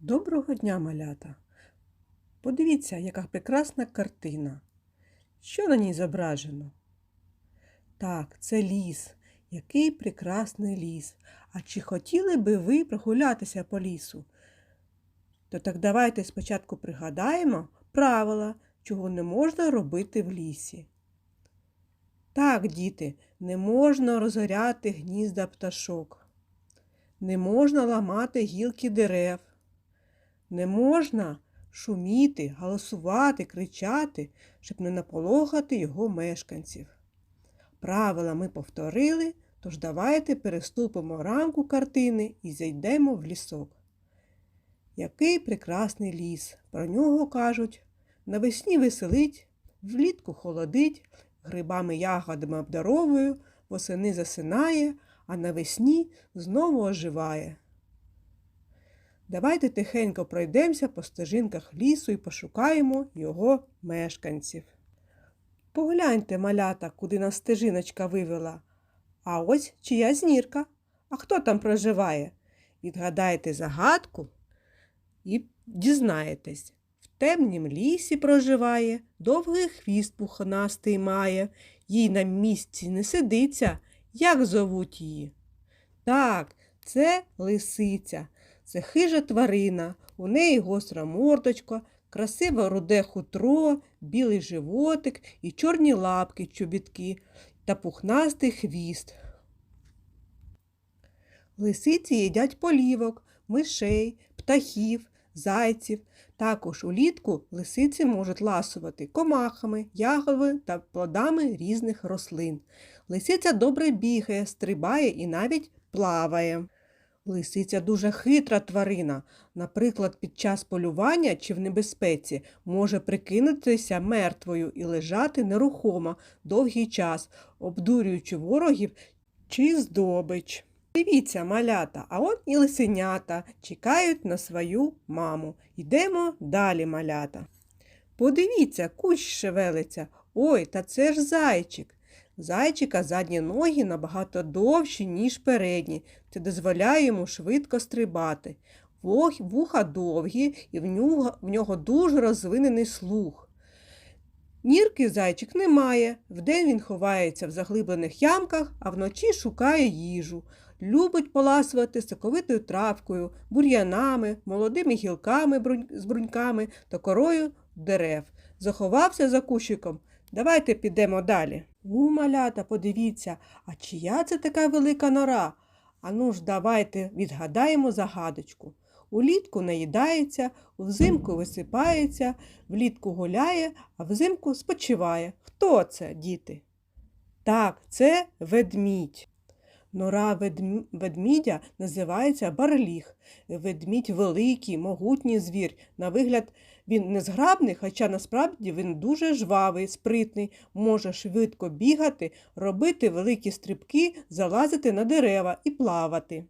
Доброго дня, малята! Подивіться, яка прекрасна картина. Що на ній зображено? Так, це ліс. Який прекрасний ліс. А чи хотіли би ви прогулятися по лісу? То так давайте спочатку пригадаємо правила, чого не можна робити в лісі. Так, діти, не можна розоряти гнізда пташок. Не можна ламати гілки дерев. Не можна шуміти, галасувати, кричати, щоб не наполохати його мешканців. Правила ми повторили, тож давайте переступимо рамку картини і зайдемо в лісок. Який прекрасний ліс! Про нього кажуть навесні веселить, влітку холодить, грибами ягодами обдаровує, восени засинає, а навесні знову оживає. Давайте тихенько пройдемося по стежинках лісу і пошукаємо його мешканців. Погляньте, малята, куди нас стежиночка вивела. А ось чия знірка. А хто там проживає? Відгадайте загадку і дізнаєтесь. В темнім лісі проживає, довгий хвіст пухнастий має, їй на місці не сидиться. Як зовуть її? Так, це лисиця. Це хижа тварина, у неї гостра мордочка, красиве руде хутро, білий животик і чорні лапки чобітки та пухнастий хвіст. Лисиці їдять полівок, мишей, птахів, зайців. Також улітку лисиці можуть ласувати комахами, ягодами та плодами різних рослин. Лисиця добре бігає, стрибає і навіть плаває. Лисиця дуже хитра тварина. Наприклад, під час полювання чи в небезпеці може прикинутися мертвою і лежати нерухомо довгий час, обдурюючи ворогів чи здобич. Дивіться, малята, а от і лисенята чекають на свою маму. Йдемо далі, малята. Подивіться, кущ шевелиться. Ой, та це ж зайчик. Зайчика задні ноги набагато довші, ніж передні. Це дозволяє йому швидко стрибати. Вуха довгі і в нього, в нього дуже розвинений слух. Нірки зайчик не має. Вдень він ховається в заглиблених ямках, а вночі шукає їжу. Любить поласувати соковитою травкою, бур'янами, молодими гілками з бруньками та корою дерев. Заховався за кущиком. Давайте підемо далі. У, малята, подивіться, а чия це така велика нора? Ану ж, давайте відгадаємо загадочку. Улітку наїдається, взимку висипається, влітку гуляє, а взимку спочиває. Хто це, діти? Так, це ведмідь. Нора ведм- ведмідя називається барліг. Ведмідь великий, могутній звір. На вигляд він незграбний, хоча насправді він дуже жвавий, спритний, може швидко бігати, робити великі стрибки, залазити на дерева і плавати.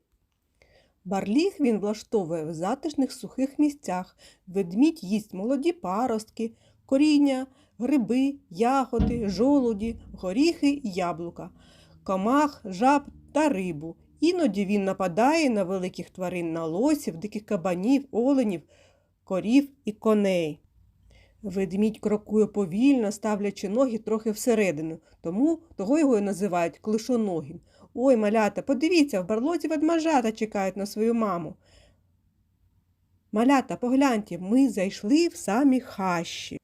Барліг він влаштовує в затишних сухих місцях. Ведмідь їсть молоді паростки, коріння, гриби, ягоди, жолуді, горіхи і яблука, комах, жаб та рибу. Іноді він нападає на великих тварин, на лосів, диких кабанів, оленів, корів і коней. Ведмідь крокує повільно, ставлячи ноги трохи всередину, тому того його і називають клишоногим. Ой, малята, подивіться, в барлозі ведмежата чекають на свою маму. Малята, погляньте, ми зайшли в самі хащі.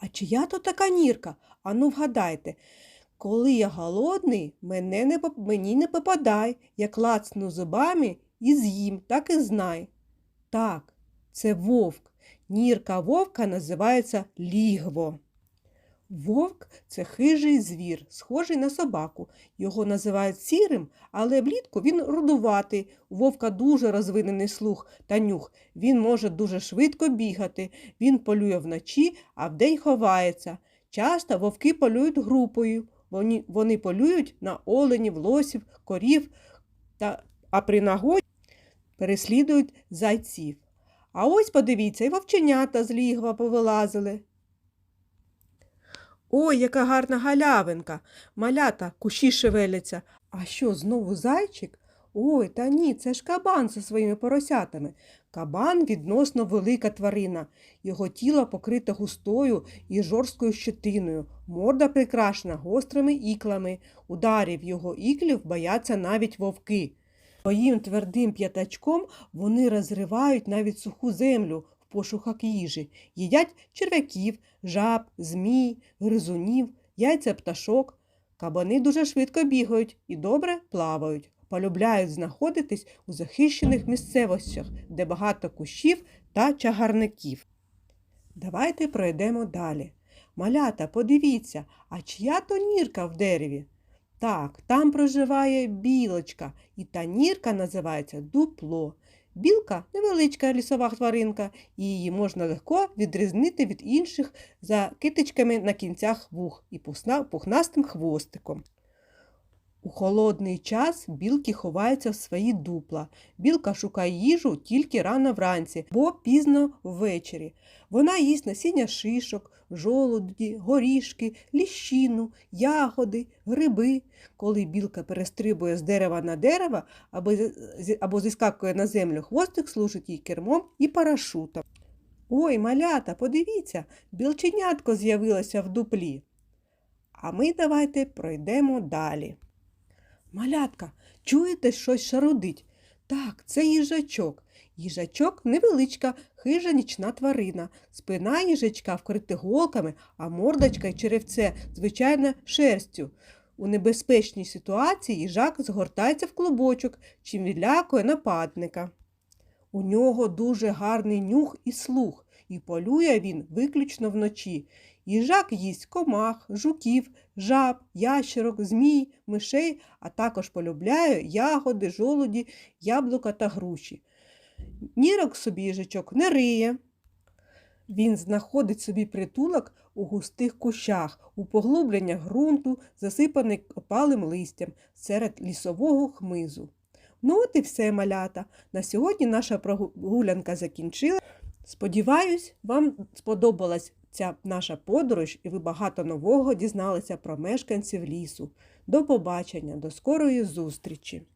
А чия то така нірка? Ану вгадайте. Коли я голодний, мене не, мені не попадай, я клацну зубами і з'їм, так і знай. Так, це вовк. Нірка вовка називається лігво. Вовк це хижий звір, схожий на собаку. Його називають сірим, але влітку він рудуватий. У вовка дуже розвинений слух та нюх. Він може дуже швидко бігати. Він полює вночі, а вдень ховається. Часто вовки полюють групою. Вони, вони полюють на оленів, лосів, корів, та, а при нагоді переслідують зайців. А ось подивіться, і вовченята з лігва повилазили. Ой, яка гарна галявинка. Малята, кущі шевеляться. А що, знову зайчик? Ой, та ні, це ж кабан зі своїми поросятами. Кабан відносно велика тварина. Його тіло покрите густою і жорсткою щетиною, морда прикрашена гострими іклами. Ударів його іклів бояться навіть вовки. Своїм твердим п'ятачком вони розривають навіть суху землю в пошуках їжі, їдять черв'яків, жаб, змій, гризунів, яйця пташок. Кабани дуже швидко бігають і добре плавають. Полюбляють знаходитись у захищених місцевостях, де багато кущів та чагарників. Давайте пройдемо далі. Малята, подивіться, а чия то нірка в дереві? Так, там проживає білочка, і та нірка називається дупло. Білка невеличка лісова тваринка, і її можна легко відрізнити від інших за китичками на кінцях вух і пухнастим хвостиком. У холодний час білки ховаються в свої дупла. Білка шукає їжу тільки рано вранці, бо пізно ввечері. Вона їсть насіння шишок, жолуді, горішки, ліщину, ягоди, гриби. Коли білка перестрибує з дерева на дерево або, зіскакує на землю, хвостик служить їй кермом і парашутом. Ой, малята, подивіться, білченятко з'явилося в дуплі. А ми давайте пройдемо далі. Малятка, чуєте, щось шарудить? Так, це їжачок. Їжачок невеличка, хижа нічна тварина. Спина їжачка вкрита голками, а мордочка й черевце, звичайно, шерстю. У небезпечній ситуації їжак згортається в клубочок, чим відлякує нападника. У нього дуже гарний нюх і слух, і полює він виключно вночі. Їжак їсть комах, жуків, жаб, ящерок, змій, мишей, а також полюбляє ягоди, жолуді, яблука та груші. Нірок собі їжачок не риє. Він знаходить собі притулок у густих кущах, у поглубленнях ґрунту, засипаний опалим листям серед лісового хмизу. Ну от і все, малята. На сьогодні наша прогулянка закінчила. Сподіваюсь, вам сподобалась ця наша подорож, і ви багато нового дізналися про мешканців лісу. До побачення, до скорої зустрічі!